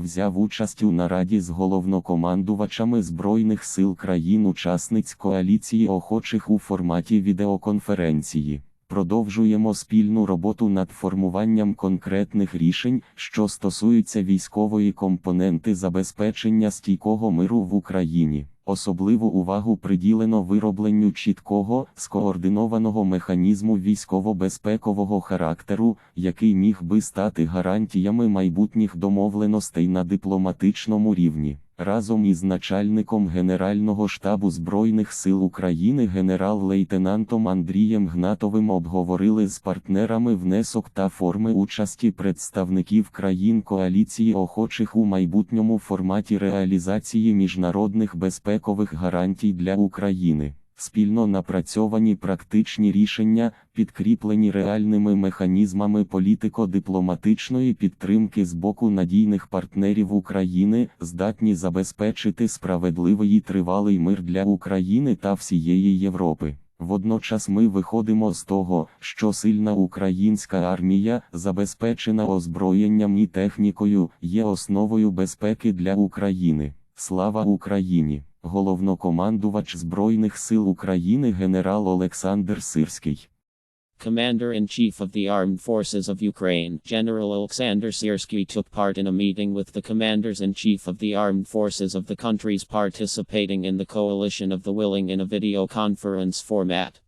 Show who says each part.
Speaker 1: взяв участь у нараді з головнокомандувачами Збройних сил країн-учасниць коаліції охочих у форматі відеоконференції. Продовжуємо спільну роботу над формуванням конкретних рішень, що стосуються військової компоненти забезпечення стійкого миру в Україні. Особливу увагу приділено виробленню чіткого, скоординованого механізму військово-безпекового характеру, який міг би стати гарантіями майбутніх домовленостей на дипломатичному рівні. Разом із начальником Генерального штабу Збройних сил України генерал-лейтенантом Андрієм Гнатовим обговорили з партнерами внесок та форми участі представників країн коаліції охочих у майбутньому форматі реалізації міжнародних безпекових гарантій для України. Спільно напрацьовані практичні рішення, підкріплені реальними механізмами політико-дипломатичної підтримки з боку надійних партнерів України, здатні забезпечити справедливий і тривалий мир для України та всієї Європи. Водночас ми виходимо з того, що сильна українська армія, забезпечена озброєнням і технікою, є основою безпеки для України. Слава Україні! Головнокомандувач Збройних сил України генерал Олександр Сирський.
Speaker 2: Commander-in-Chief of the Armed Forces of Ukraine, General Alexander Siersky took part in a meeting with the Commanders-in-Chief of the Armed Forces of the countries participating in the Coalition of the Willing in a video conference format.